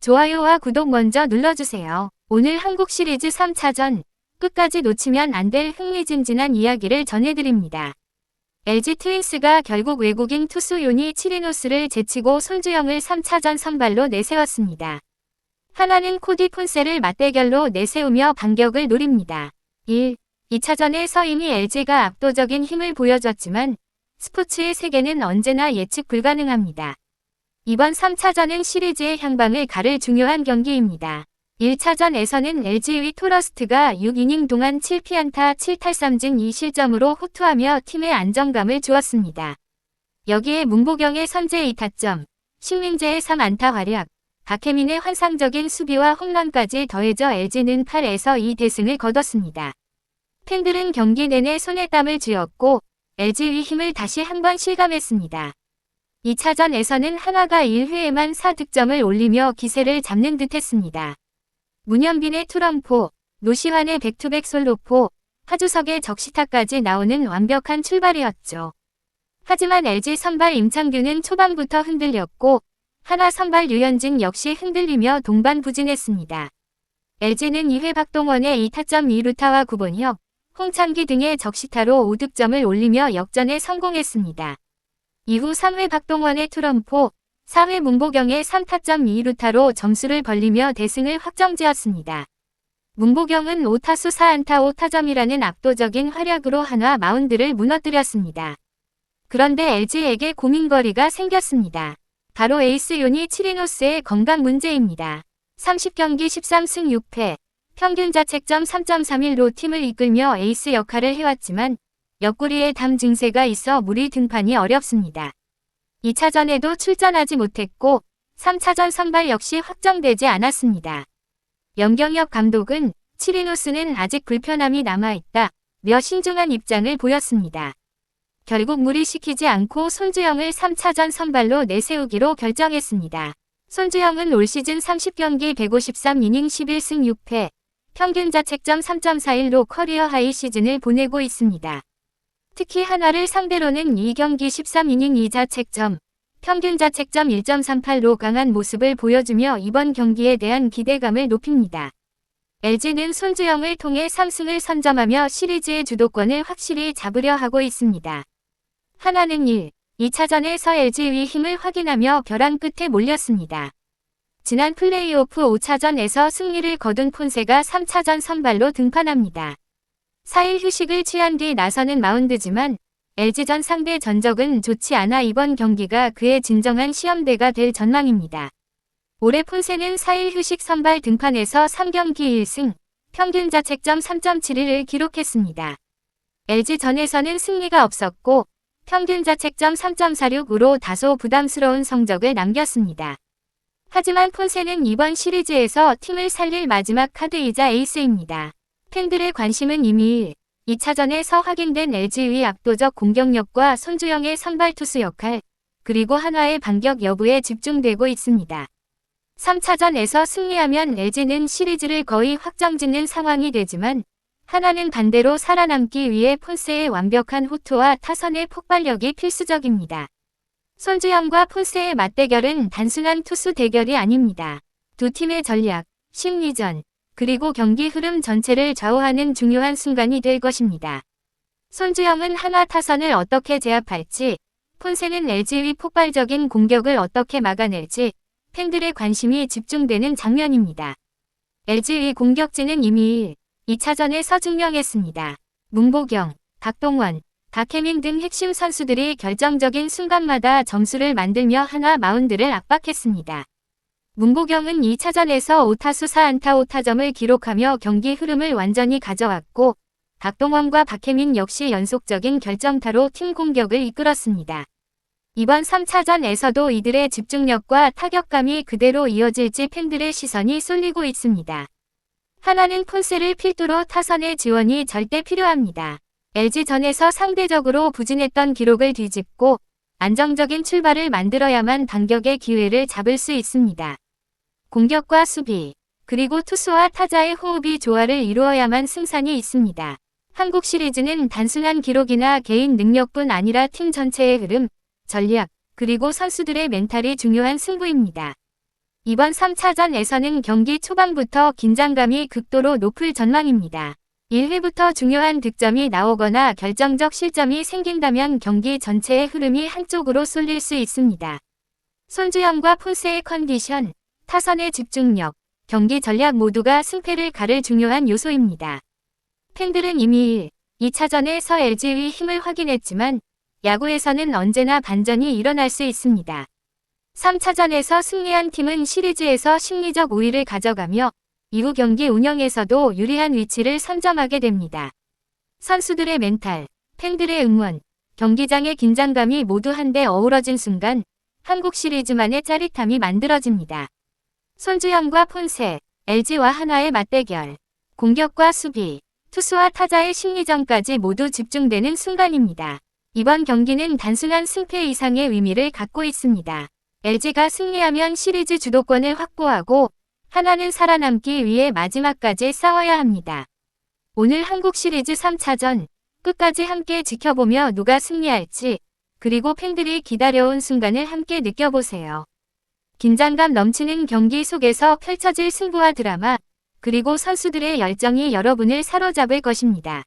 좋아요와 구독 먼저 눌러주세요. 오늘 한국 시리즈 3차전 끝까지 놓치면 안 될 흥미진진한 이야기를 전해드립니다. LG 트윈스가 결국 외국인 투수 요니 치리노스를 제치고 손주영을 3차전 선발로 내세웠습니다. 하나는 코디 폰세를 맞대결로 내세우며 반격을 노립니다. 1. 2차전에 서인이 LG가 압도적인 힘을 보여줬지만 스포츠의 세계는 언제나 예측 불가능합니다. 이번 3차전은 시리즈의 향방을 가를 중요한 경기입니다. 1차전에서는 LG의 토러스트가 6이닝 동안 7피안타 7탈삼진 2실점으로 호투하며 팀의 안정감을 주었습니다. 여기에 문보경의 선제 2타점, 신민재의 3안타 활약, 박혜민의 환상적인 수비와 홈런까지 더해져 LG는 8에서 2대승을 거뒀습니다. 팬들은 경기 내내 손에 땀을 쥐었고 LG의 힘을 다시 한번 실감했습니다. 2차전에서는 한화가 1회에만 4득점을 올리며 기세를 잡는 듯했습니다. 문현빈의 투런포, 노시환의 백투백 솔로포, 하주석의 적시타까지 나오는 완벽한 출발이었죠. 하지만 LG 선발 임창규는 초반부터 흔들렸고 하나 선발 류현진 역시 흔들리며 동반 부진했습니다. LG는 2회 박동원의 2타점 2루타와 9번혁, 홍창기 등의 적시타로 5득점을 올리며 역전에 성공했습니다. 이후 3회 박동원의 트럼포, 4회 문보경의 3타점 2루타로 점수를 벌리며 대승을 확정지었습니다. 문보경은 5타수 4안타 5타점이라는 압도적인 활약으로 한화 마운드를 무너뜨렸습니다. 그런데 LG에게 고민거리가 생겼습니다. 바로 에이스 요니 치리노스의 건강 문제입니다. 30경기 13승 6패, 평균 자책점 3.31로 팀을 이끌며 에이스 역할을 해왔지만 옆구리에 담 증세가 있어 무리 등판이 어렵습니다. 2차전에도 출전하지 못했고 3차전 선발 역시 확정되지 않았습니다. 염경엽 감독은 치리노스는 아직 불편함이 남아있다. 며 신중한 입장을 보였습니다. 결국 무리시키지 않고 손주영을 3차전 선발로 내세우기로 결정했습니다. 손주영은 올 시즌 30경기 153이닝 11승 6패, 평균 자책점 3.41로 커리어 하이 시즌을 보내고 있습니다. 특히 한화를 상대로는 2경기 13이닝 2자책점, 평균 자책점 1.38로 강한 모습을 보여주며 이번 경기에 대한 기대감을 높입니다. LG는 손주영을 통해 3승을 선점하며 시리즈의 주도권을 확실히 잡으려 하고 있습니다. 하나는 1, 2차전에서 LG의 힘을 확인하며 벼랑 끝에 몰렸습니다. 지난 플레이오프 5차전에서 승리를 거둔 폰세가 3차전 선발로 등판합니다. 4일 휴식을 취한 뒤 나서는 마운드지만 LG전 상대 전적은 좋지 않아 이번 경기가 그의 진정한 시험대가 될 전망입니다. 올해 폰세는 4일 휴식 선발 등판에서 3경기 1승, 평균 자책점 3.71을 기록했습니다. LG전에서는 승리가 없었고 평균 자책점 3.46으로 다소 부담스러운 성적을 남겼습니다. 하지만 폰세는 이번 시리즈에서 팀을 살릴 마지막 카드이자 에이스입니다. 팬들의 관심은 이미 2차전에서 확인된 LG의 압도적 공격력과 손주영의 선발 투수 역할, 그리고 한화의 반격 여부에 집중되고 있습니다. 3차전에서 승리하면 LG는 시리즈를 거의 확정짓는 상황이 되지만 하나는 반대로 살아남기 위해 폰세의 완벽한 호투와 타선의 폭발력이 필수적입니다. 손주영과 폰세의 맞대결은 단순한 투수 대결이 아닙니다. 두 팀의 전략, 심리전, 그리고 경기 흐름 전체를 좌우하는 중요한 순간이 될 것입니다. 손주영은 하나 타선을 어떻게 제압할지, 폰세는 LG의 폭발적인 공격을 어떻게 막아낼지 팬들의 관심이 집중되는 장면입니다. LG의 공격진은 이미 2차전에 서 증명했습니다. 문보경, 박동원, 박혜민 등 핵심 선수들이 결정적인 순간마다 점수를 만들며 하나 마운드를 압박했습니다. 문보경은 2차전에서 5타수 4안타 5타점을 기록하며 경기 흐름을 완전히 가져왔고 박동원과 박혜민 역시 연속적인 결정타로 팀 공격을 이끌었습니다. 이번 3차전에서도 이들의 집중력과 타격감이 그대로 이어질지 팬들의 시선이 쏠리고 있습니다. 하나는 폰세를 필두로 타선의 지원이 절대 필요합니다. LG전에서 상대적으로 부진했던 기록을 뒤집고 안정적인 출발을 만들어야만 반격의 기회를 잡을 수 있습니다. 공격과 수비, 그리고 투수와 타자의 호흡이 조화를 이루어야만 승산이 있습니다. 한국 시리즈는 단순한 기록이나 개인 능력뿐 아니라 팀 전체의 흐름, 전략, 그리고 선수들의 멘탈이 중요한 승부입니다. 이번 3차전에서는 경기 초반부터 긴장감이 극도로 높을 전망입니다. 1회부터 중요한 득점이 나오거나 결정적 실점이 생긴다면 경기 전체의 흐름이 한쪽으로 쏠릴 수 있습니다. 손주영과 폰세의 컨디션, 타선의 집중력, 경기 전략 모두가 승패를 가를 중요한 요소입니다. 팬들은 이미 2차전에서 LG의 힘을 확인했지만 야구에서는 언제나 반전이 일어날 수 있습니다. 3차전에서 승리한 팀은 시리즈에서 심리적 우위를 가져가며 이후 경기 운영에서도 유리한 위치를 선점하게 됩니다. 선수들의 멘탈, 팬들의 응원, 경기장의 긴장감이 모두 한데 어우러진 순간 한국 시리즈만의 짜릿함이 만들어집니다. 손주영과 폰세, LG와 한화의 맞대결, 공격과 수비, 투수와 타자의 심리전까지 모두 집중되는 순간입니다. 이번 경기는 단순한 승패 이상의 의미를 갖고 있습니다. LG가 승리하면 시리즈 주도권을 확보하고 하나는 살아남기 위해 마지막까지 싸워야 합니다. 오늘 한국 시리즈 3차전 끝까지 함께 지켜보며 누가 승리할지 그리고 팬들이 기다려온 순간을 함께 느껴보세요. 긴장감 넘치는 경기 속에서 펼쳐질 승부와 드라마 그리고 선수들의 열정이 여러분을 사로잡을 것입니다.